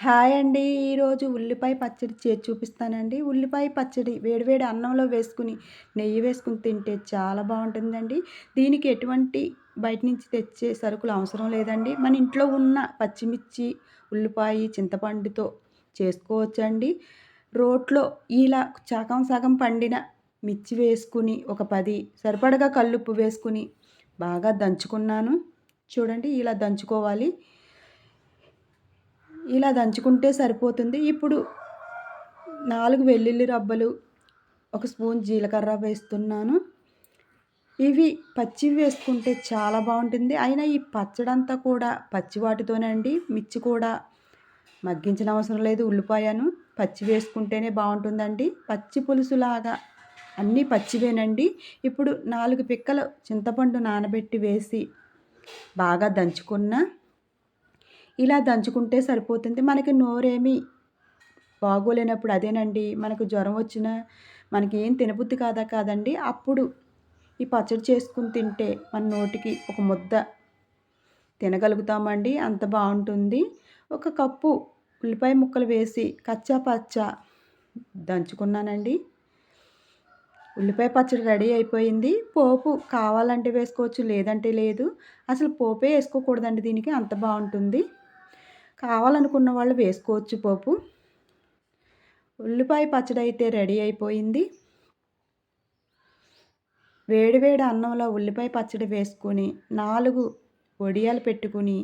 Hi అండి. ఈరోజు ఉల్లిపాయ పచ్చడి చేసి చూపిస్తానండి. ఉల్లిపాయ పచ్చడి వేడివేడి అన్నంలో వేసుకుని నెయ్యి వేసుకుని తింటే చాలా బాగుంటుందండి. దీనికి ఎటువంటి బయట నుంచి తెచ్చే సరుకులు అవసరం లేదండి. మన ఇంట్లో ఉన్న పచ్చిమిర్చి ఉల్లిపాయ చింతపండుతో చేసుకోవచ్చండి. రోట్లో ఇలా సగం సగం పండిన మిర్చి వేసుకుని ఒక పది సరిపడగా కల్లుప్పు వేసుకుని బాగా దంచుకున్నాను. చూడండి ఇలా దంచుకోవాలి. ఇలా దంచుకుంటే సరిపోతుంది. ఇప్పుడు నాలుగు వెల్లుల్లి రబ్బలు ఒక స్పూన్ జీలకర్ర వేస్తున్నాను. ఇవి పచ్చివి వేసుకుంటే చాలా బాగుంటుంది. అయినా ఈ పచ్చడంతా కూడా పచ్చి వాటితోనే అండి. మిర్చి కూడా మగ్గించిన అవసరం లేదు. ఉల్లిపాయను పచ్చి వేసుకుంటేనే బాగుంటుందండి. పచ్చి పులుసులాగా అన్నీ పచ్చివేనండి. ఇప్పుడు నాలుగు పిక్కలు చింతపండు నానబెట్టి వేసి బాగా దంచుకున్న ఇలా దంచుకుంటే సరిపోతుంది. మనకి నోరేమి బాగోలేనప్పుడు అదేనండి. మనకు జ్వరం వచ్చినా మనకి ఏం తినబుద్ధి కాదా కాదండి. అప్పుడు ఈ పచ్చడి చేసుకుని తింటే మన నోటికి ఒక ముద్ద తినగలుగుతామండి. అంత బాగుంటుంది. ఒక కప్పు ఉల్లిపాయ ముక్కలు వేసి కచ్చా పచ్చ దంచుకున్నానండి. ఉల్లిపాయ పచ్చడి రెడీ అయిపోయింది. పోపు కావాలంటే వేసుకోవచ్చు లేదంటే లేదు. అసలు పోపే వేసుకోకూడదండి దీనికి. అంత బాగుంటుంది. కావాలనుకున్న వాళ్ళు వేసుకోవచ్చు పోపు. ఉల్లిపాయ పచ్చడి అయితే రెడీ అయిపోయింది. వేడివేడి అన్నంలో ఉల్లిపాయ పచ్చడి వేసుకొని నాలుగు వడియాలు పెట్టుకుని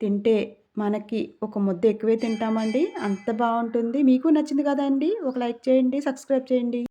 తింటే మనకి ఒక ముద్ద ఎక్కువే తింటామండి. అంత బాగుంటుంది. మీకు నచ్చింది కదండి? ఒక లైక్ చేయండి సబ్స్క్రైబ్ చేయండి.